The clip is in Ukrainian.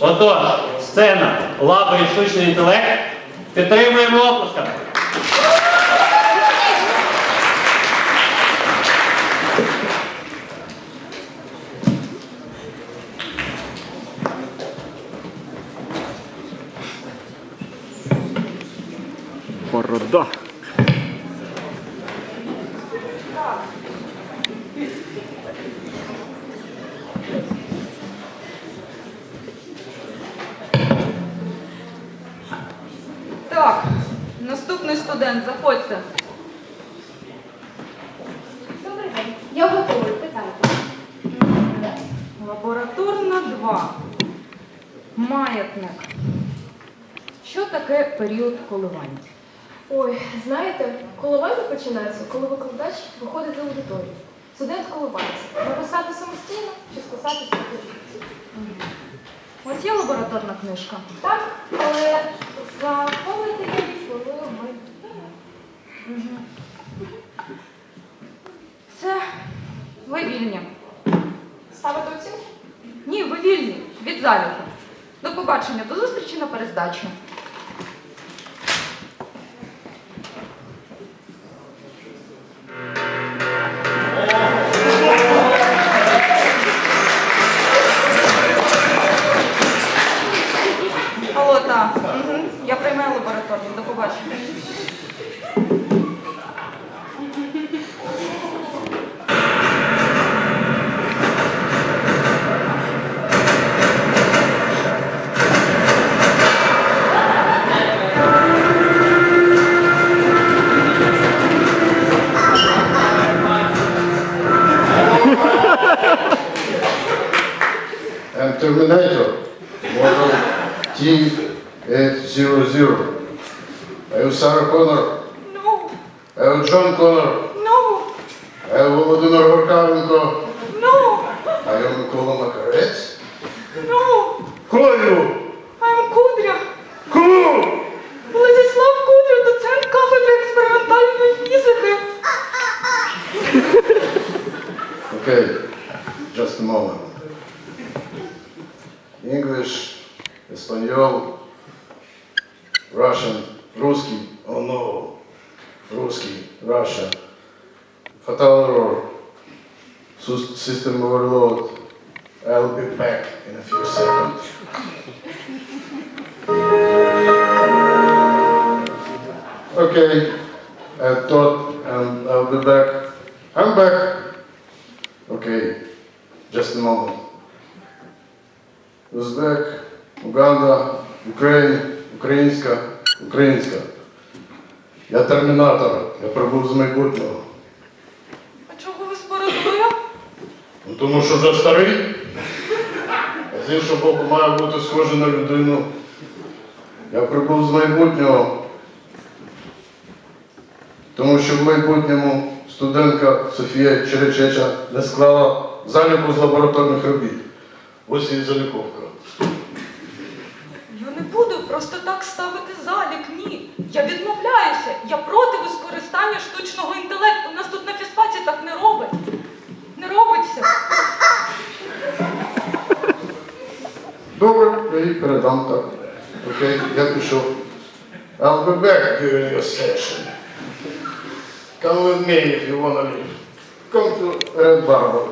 Отож, сцена, лаба і штучний інтелект. Підтримуємо оплесками. Борода. Так, наступний студент, заходьте. Добрий день. Я готовий, питайте. Лабораторна 2. Маятник. Що таке період коливань? Ой, знаєте, коливання починається, коли викладач виходить з аудиторії. Студент коливається. Написати самостійно чи списати спокійно. Вас є лабораторна книжка? Так, але заповнити її вільні. Ставити оцінку? Ні, ви вільні. Від заліку. До побачення, до зустрічі на перездачі. Terminator, model T800. Are you Sarah Connor? No, Are you John Connor? no, Are you Володимир Горкавенко? no, Are you Микола Макарець? no. Who are you? I'm Кудря. Who? Владислав Кудря, доцент кафедри експериментальної фізики. Okay, just a moment. English, Espanol, Russian, Русский, oh no, Русский, Russia, fatal error, Sys- system overload. I'll be back in a few seconds. Okay, I thought and I'll be back. I'm back. Okay, just a moment. Узбек, Уганда, Україна, українська, українська. Я термінатор, я прибув з майбутнього. А чого ви з? Ну, тому що вже старий. А з іншого боку, маю бути схожий на людину. Я прибув з майбутнього. Тому що в майбутньому студентка Софія Черечеча не склала заліку з лабораторних робіт. Ось її заліковка. Буду просто так ставити залік, ні. Я відмовляюся. Я проти використання штучного інтелекту. У нас тут на фізфаці так не робить. Не робиться. Добре, я їй передам так. Окей, я пішов. I'll be back during your session. Come with me if you wanna leave. Come to Red Barber.